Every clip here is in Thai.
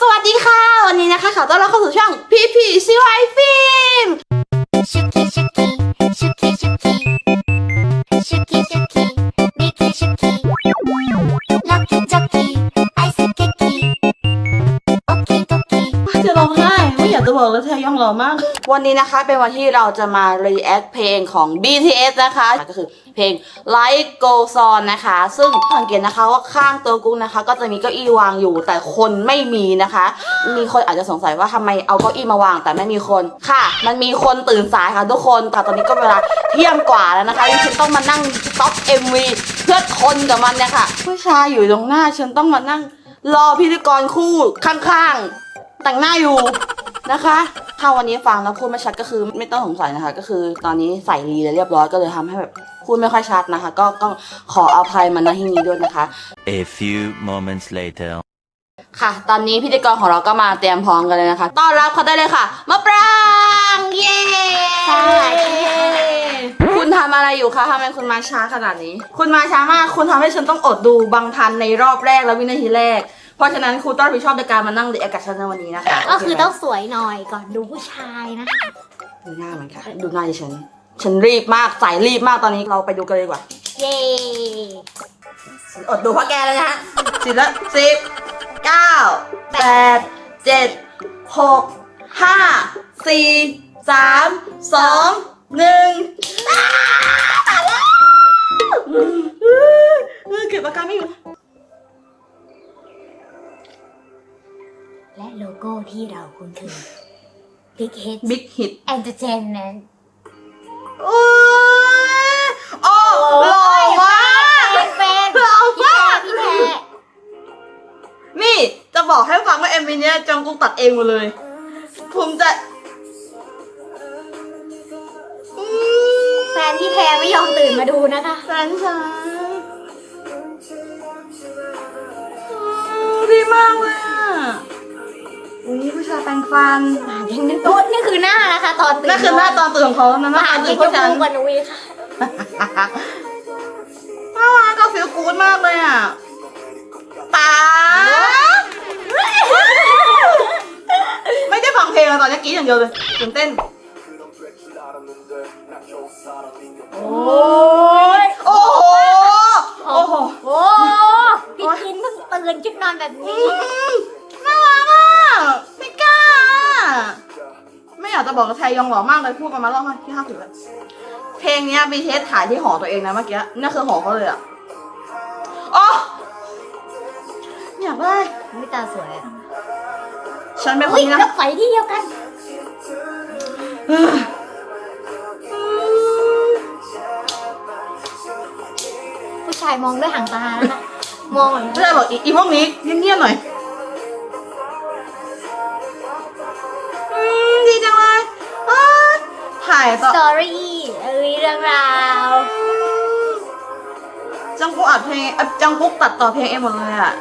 สวัสดีค่ะ วันนี้นะคะขอต้อนรับเข้าสู่ช่องพี่พี่ชิวไอฟิล์มชุกกี้ชุกกี้ชุกกี้ชุกากจะบอกเลยแทย่องหล่อมาก วันนี้นะคะเป็นวันที่เราจะมา react เพลงของ BTS นะคะ ก็คือเพลง Light Goes On นะคะ ซึ่งสังเกตนะคะว่าข้างตัวกุ้งนะคะ ก็จะมีเก้าอี้วางอยู่ แต่คนไม่มีนะคะ มีคนอาจจะสงสัยว่าทำไมเอาเก้าอี้มาวาง แต่ไม่มีคนค่ะ มันมีคนตื่นสายค่ะทุกคนแต่ตอนนี้ก็เวลาเที่ยงกว่าแล้วนะคะฉันต้องมานั่งต็อก MV เพื่อทนกับมันเนี่ยค่ะ ผู้ชายอยู่ตรงหน้าฉันต้องมานั่งรอพิธีกรคู่ข้างๆ แต่งหน้าอยู่ นะคะถ้าวันนี้ฟังแล้วพูดไม่ชัดก็คือไม่ต้องสงสัยนะคะ ก็คือตอนนี้ใส่รีแล้วเรียบร้อยก็เลยทำให้แบบพูดไม่ค่อยชัดนะคะ ก็ก็ขออภัยมาณที่นี้ด้วยนะคะ A few moments later. ค่ะ ตอนนี้พิธีกรของเราก็มาเตรียมพร้อมกันเลยนะคะ ต้อนรับเขาได้เลยค่ะ มะปรางเย้สวัสดีค่ะ คุณทำอะไรอยู่คะทำไมคุณมาช้าขนาดนี้ คุณมาช้ามาก คุณทำให้ฉันต้องอดดูบางทันในรอบแรกและวินาทีแรก เพราะฉะนั้นครูต้องรับผิดชอบในการมานั่งเรียนกับฉันในวันนี้นะคะก็คือโเไหมต้องสวยหน่อยก่อนดูผู้ชายนะดูหน้ามันค่ะ ดูหน้าดิฉัน ฉันรีบมากสายรีบมากตอนนี้เราไปดูกันเลยดีกว่า เย้อดดูเพราะแกเลยนะฮะสิบละสิบเก้าแปดเจ็ดหกห้าสี่สามสองหนึ่งอ้าวตายแล้วเออเก็บอาการไม่อยู่ และโลโก้ที่เราคุ้นเคย Big Hit บิ๊กฮิต Entertainment โอ้ยโอ้หล่อมากแฟนหล่อพี่มากแท้พี่แท้นี่จะบอกให้ฟังว่าเอ็มวีเนี้ยจองกุ๊กตัดเองหมดเลย ภูมิใจอืมแฟนพี่แท้ไม่ยอมตื่นมาดูนะคะ แฟนฉันอืมดีมากเลยอะอุ้ยผู้ชาย แปรงฟันปากยังนึกว่านี่คือหน้านะคะตอนตื่นนั่นคือหน้าตอนตื่นของเขานะหน้าปาตกอนยัตื่งนพวกจะฉันพูกว่านุ้ยค่ะ น่ารักก็ฟิลกูดมากเลยอะตาไม่ได้ฟังเพลงอะตอนนี้กรีดอย่างเดียวเลยตื่นเต้น โอ้ยโอ้โห โอ้โหโอ้พี่กินเพิ่งตื่นชุดนอนแบบอืนี้มน่ารักอะไม่กล้าอะ ไม่อยากจะบอกกับแทยองหล่อมากเลยพูดกันมาแล้วมาที่ห้าสิบแล้วเพลงเนี้ยบีเทสถ่ายที่หอตัวเองนะเมื่อกี้นั่นคือหอเขาเลยอะอ๋ออยากได้ไม่ตาสวยอะฉันเป็นคอุ้นยนี้แล้นะวไฟที่เดียวกัน ผู้ชายมองด้วยหางตานะคะมองเหมือนไม่ได้บอกอีอีพวกนี้เงียบๆหน่อย สต่อตอรี่เอ้ยเรื่องราว จังกุ๊กอัดเพลงเอ่อจังกุ๊กตัดต่อเพลงเองหมดเลยอะ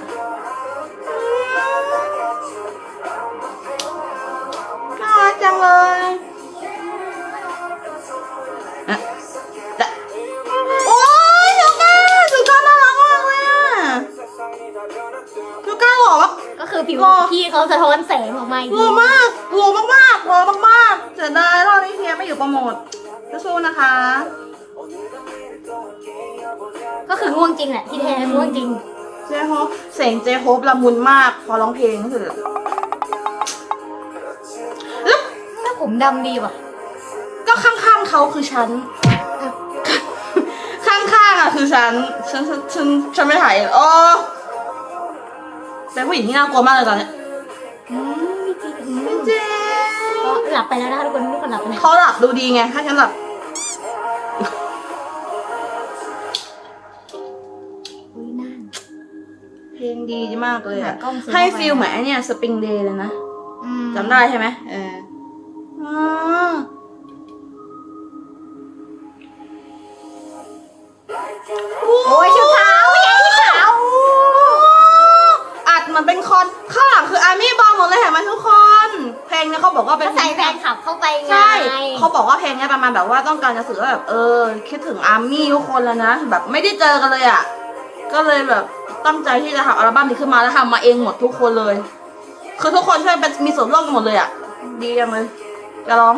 น่ารักจังเลยอะแต่โอ๊ยชูก้าชูก้าน่ารักมากเลยอะชูก้าหล่อมาก ก็คือผิวหล่อ พี่เขาสะท้อนแสงออกมาอีกหทีล่อมากหล่อมากๆหล่อมากๆ เสียดายรอบนี้เฮียไม่อยู่โปรโมทสู้ๆนะคะ ก็คือง่วงจริงแหละที่แท้ง่วงจริง เจโฮปเสียงเจโฮปละมุนมาก พอร้องเพลงก็คือแล้วถ้าผมดำดีว่ะ ก็ข้างๆเขาคือฉัน ข้างๆอะคือฉัน ฉันฉันฉันฉันไม่ถ่ายโอ้เป็นผู้หญิงที่น่ากลัวมากเลยตอนเนี้ยอืม แล้วนะคะทุกคนทุกคนหลับไปแล้วเขาหลับดูดีไง ถ้าฉันหลับ อุ้ยน่านเพลงดีมากเลยอะหากล้องซูมให้เข้าไปฟิลเหมือนไอเนี่ยสปริงเดย์เลยนะอืมจำได้ใช่ไหมเอออ๋อโอ้ยชุดขาวใหญ่ขาวอัดมันเป็นคอนข้างหลังคืออาร์มี่บอมหมดเลยเห็นไหมทุกคนเพล งเนี่ยเขาบอกว่าเป็นก็ใส่แฟนคลับเข้าไปไงใช่เขาบอกว่าเพลงเนี้ยประมาณแบบว่าต้องการจะสื่อว่าแบบเออ คิดถึงอาร์มี่ทุกคนแล้วนะแบบไม่ได้เจอกันเลยอะก็เลยแบบตั้งใจที่จะทำอัลบั้มนี้ขึ้นมาแล้วทำมาเองหมดทุกคนเลย คือทุกคนช่วยเป็นมีส่วนร่วมกันหมดเลยอะดีจังเลยจะร้อง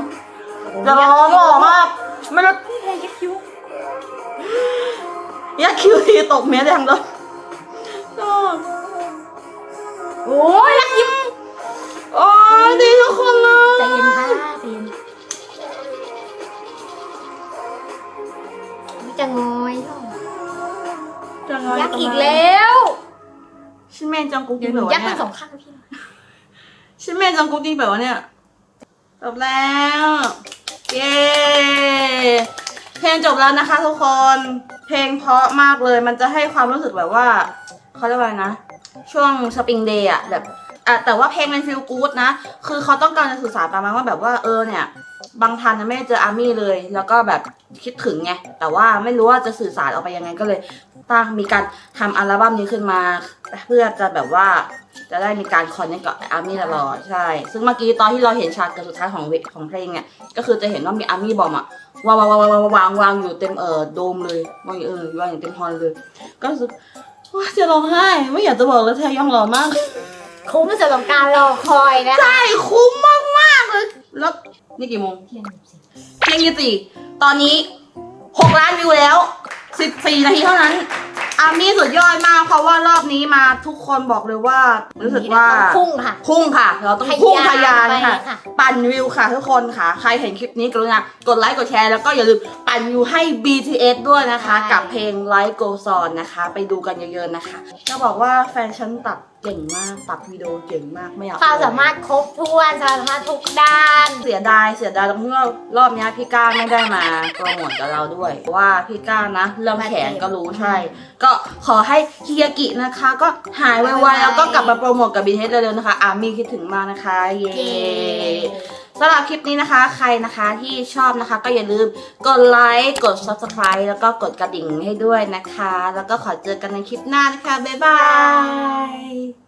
จะร้องหล่อมากไม่รู้เฮ้ยยักษ์คิ้วยักษ์คิวทีตกเมียแดงเลย จะงยักษ์อีกแล้วชิเมนจังกุ๊กจเดี๋ริยวงหแบนูบยัว่ากเนี่ยษ์ทั้งสองข้างพี่ชิเมนจังกุ๊กจริงแบบว่าเนี่ยจบแล้วเย้เพลงจบแล้วนะคะทุกคน เพลงเพราะมากเลย มันจะให้ความรู้สึกแบบว่าเขาเรียกว่าอะไรนะ ช่วงสปริงเดย์อะแบบ อะแต่ว่าเพลงมันฟีลกู๊ดนะ คือเขาต้องการจะสื่อสารประมาณว่าแบบว่าเออเนี่ย บางทันไม่ได้เจออาร์มี่เลย แล้วก็แบบคิดถึงไง แต่ว่าไม่รู้ว่าจะสื่อสารออกไปยังไงก็เลยตั้งมีการทำอัลบั้มนี้ขึ้นมา เพื่อจะแบบว่าจะได้มีการคอนเนคกับอาร์มี่ตลอดใช่ ซึ่งเมื่อกี้ตอนที่เราเห็นฉากเกิดสุดท้ายของเวของเพลงเนี่ย ก็คือจะเห็นว่ามีอาร์มี่บอมอะวางวางวางวางวางวางวางอยู่เต็มเอ่อโดมเลยวางอยู่เออวางอยู่เต็มฮอลเลย ก็รู้สึกว่าจะร้องไห้ ไม่อยากจะบอกเลยแทย่องหล่อมาก คุ้มสำหรับการรอคอยนะใช่คุ้มมากมากๆเลยแล้วนี่กี่โมงเทียนเพียงยี่สี่ตอนนี้6ล้านวิวแล้ว14นาทีเท่านั้นอาร์มี่สุดยอดมากเพราะว่ารอบนี้มาทุกคนบอกเลยว่า รู้สึกว่าพุ่งค่ะ พุ่งค่ะ เราต้องพุ่งทะยานไปค่ะ ค่ะ ปั่นวิวค่ะทุกคนค่ะ ใครเห็นคลิปนี้กรุณากดไลค์กดแชร์แล้วก็อย่าลืมปั่นวิวให้ BTS ด้วยนะคะ ใช่ กับเพลง Light Goes On นะคะ ไปดูกันเยอะๆนะคะจะบอกว่าแฟนฉันตัด เก่งมากตัดวิดีโอเก่งมากไม่อยากความสามารถครบถ้วนความสามารถทุกด้าน เสียดายเสียดายตรงที่ว่ารอบเนี้ยพี่ก้าไม่ได้มาโปรโมทกับเราด้วยเพราะว่าพี่ก้านะเรื่องแขนก็รู้ใช่ ก็ขอให้ฮิยากินะคะ ก็หายไวๆแล้วก็กลับมาโปรโมทกับ BTS เร็วๆนะคะอาร์มี่คิดถึงมากนะคะ เย้เย้ สำหรับคลิปนี้นะคะ ใครนะคะที่ชอบนะคะ ก็อย่าลืมกดไลค์กด subscribe แล้วก็กดกระดิ่งให้ด้วยนะคะ แล้วก็ขอเจอกันในคลิปหน้านะคะ บ๊ายบาย